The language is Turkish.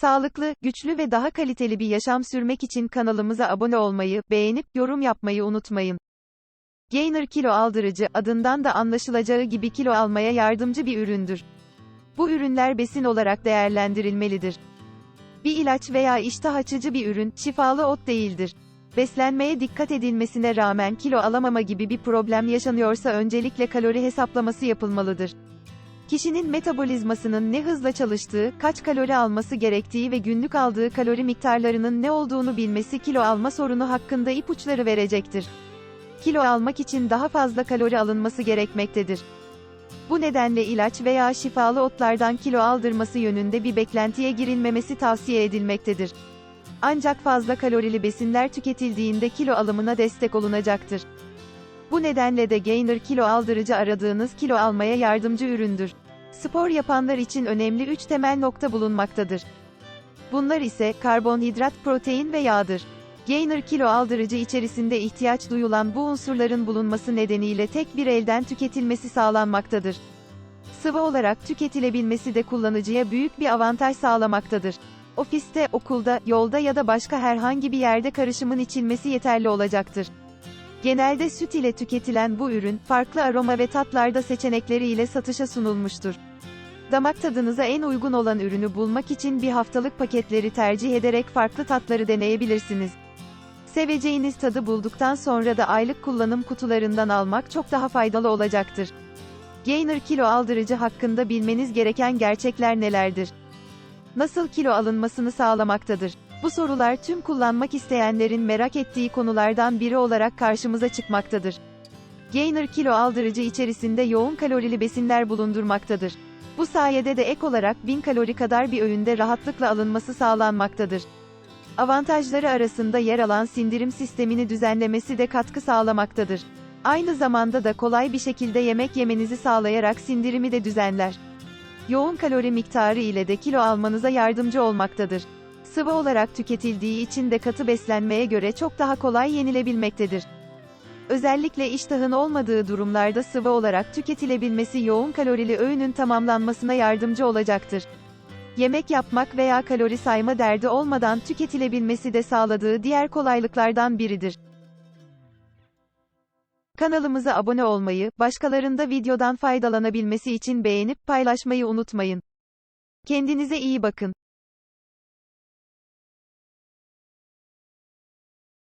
Sağlıklı, güçlü ve daha kaliteli bir yaşam sürmek için kanalımıza abone olmayı, beğenip yorum yapmayı unutmayın. Gainer kilo aldırıcı, adından da anlaşılacağı gibi kilo almaya yardımcı bir üründür. Bu ürünler besin olarak değerlendirilmelidir. Bir ilaç veya iştah açıcı bir ürün, şifalı ot değildir. Beslenmeye dikkat edilmesine rağmen kilo alamama gibi bir problem yaşanıyorsa öncelikle kalori hesaplaması yapılmalıdır. Kişinin metabolizmasının ne hızla çalıştığı, kaç kalori alması gerektiği ve günlük aldığı kalori miktarlarının ne olduğunu bilmesi kilo alma sorunu hakkında ipuçları verecektir. Kilo almak için daha fazla kalori alınması gerekmektedir. Bu nedenle ilaç veya şifalı otlardan kilo aldırması yönünde bir beklentiye girilmemesi tavsiye edilmektedir. Ancak fazla kalorili besinler tüketildiğinde kilo alımına destek olunacaktır. Bu nedenle de Gainer kilo aldırıcı aradığınız kilo almaya yardımcı üründür. Spor yapanlar için önemli 3 temel nokta bulunmaktadır. Bunlar ise karbonhidrat, protein ve yağdır. Gainer kilo aldırıcı içerisinde ihtiyaç duyulan bu unsurların bulunması nedeniyle tek bir elden tüketilmesi sağlanmaktadır. Sıvı olarak tüketilebilmesi de kullanıcıya büyük bir avantaj sağlamaktadır. Ofiste, okulda, yolda ya da başka herhangi bir yerde karışımın içilmesi yeterli olacaktır. Genelde süt ile tüketilen bu ürün, farklı aroma ve tatlarda seçenekleri ile satışa sunulmuştur. Damak tadınıza en uygun olan ürünü bulmak için bir haftalık paketleri tercih ederek farklı tatları deneyebilirsiniz. Seveceğiniz tadı bulduktan sonra da aylık kullanım kutularından almak çok daha faydalı olacaktır. Gainer kilo aldırıcı hakkında bilmeniz gereken gerçekler nelerdir? Nasıl kilo alınmasını sağlamaktadır? Bu sorular tüm kullanmak isteyenlerin merak ettiği konulardan biri olarak karşımıza çıkmaktadır. Gainer kilo aldırıcı içerisinde yoğun kalorili besinler bulundurmaktadır. Bu sayede de ek olarak 1000 kalori kadar bir öğünde rahatlıkla alınması sağlanmaktadır. Avantajları arasında yer alan sindirim sistemini düzenlemesi de katkı sağlamaktadır. Aynı zamanda da kolay bir şekilde yemek yemenizi sağlayarak sindirimi de düzenler. Yoğun kalori miktarı ile de kilo almanıza yardımcı olmaktadır. Sıvı olarak tüketildiği için de katı beslenmeye göre çok daha kolay yenilebilmektedir. Özellikle iştahın olmadığı durumlarda sıvı olarak tüketilebilmesi yoğun kalorili öğünün tamamlanmasına yardımcı olacaktır. Yemek yapmak veya kalori sayma derdi olmadan tüketilebilmesi de sağladığı diğer kolaylıklardan biridir. Kanalımıza abone olmayı, başkalarında videodan faydalanabilmesi için beğenip paylaşmayı unutmayın. Kendinize iyi bakın.